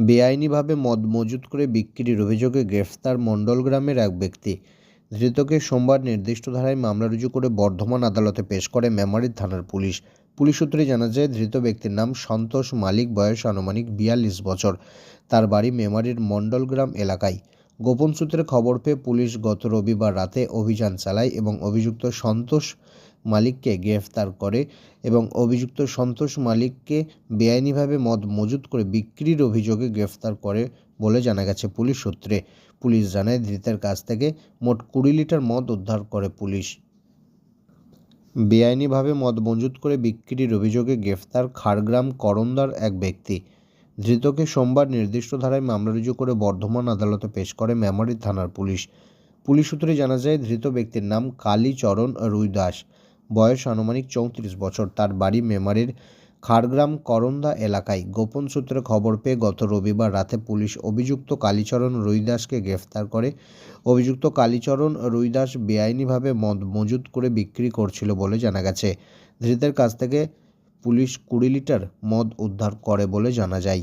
বেআইনিভাবে মদ মজুত করে বিক্রির অভিযোগে গ্রেফতার মণ্ডল গ্রামের এক ব্যক্তি। ধৃতকে সোমবার নির্দিষ্ট ধারায় মামলা রুজু করে বর্ধমান আদালতে পেশ করে মেমারির থানার পুলিশ। পুলিশ সূত্রে জানা যায়, ধৃত ব্যক্তির নাম সন্তোষ মালিক, বয়স আনুমানিক বিয়াল্লিশ বছর। তার বাড়ি মেমারির মণ্ডলগ্রাম এলাকায়। গোপন সূত্রে খবর পেয়ে পুলিশ গত রবিবার রাতে অভিযান চালায় এবং অভিযুক্ত সন্তোষ মালিককে গ্রেফতার করে এবং অভিযুক্ত সন্তোষ মালিককে বেআইনিভাবে মদ মজুত করে বিক্রির অভিযোগে গ্রেফতার করে বলে জানা গেছে পুলিশ সূত্রে। পুলিশ জানায়, ধৃতের কাছ থেকে মোট কুড়ি লিটার মদ উদ্ধার করে পুলিশ। বেআইনিভাবে মদ মজুত করে বিক্রির অভিযোগে গ্রেফতার খাড়গ্রাম করন্দার এক ব্যক্তি। ধৃতকে সোমবার নির্দিষ্ট ধারায় মামলা রুজু করে বর্ধমান আদালতে পেশ করে মেমারি থানার পুলিশ। পুলিশ সূত্রে জানা যায়, ধৃত ব্যক্তির নাম কালীচরণ রুইদাস বয়স আনুমানিক চৌত্রিশ বছর। তার বাড়ি মেমারির খাড়গ্রাম করন্দা এলাকায়। গোপন সূত্রে খবর পেয়ে গত রবিবার রাতে পুলিশ অভিযুক্ত কালীচরণ রুইদাসকে গ্রেফতার করে। অভিযুক্ত কালীচরণ রুইদাস বেআইনিভাবে মদ মজুত করে বিক্রি করছিল বলে জানা গেছে। ধৃতের কাছ থেকে পুলিশ কুড়ি লিটার মদ উদ্ধার করে বলে জানা যায়।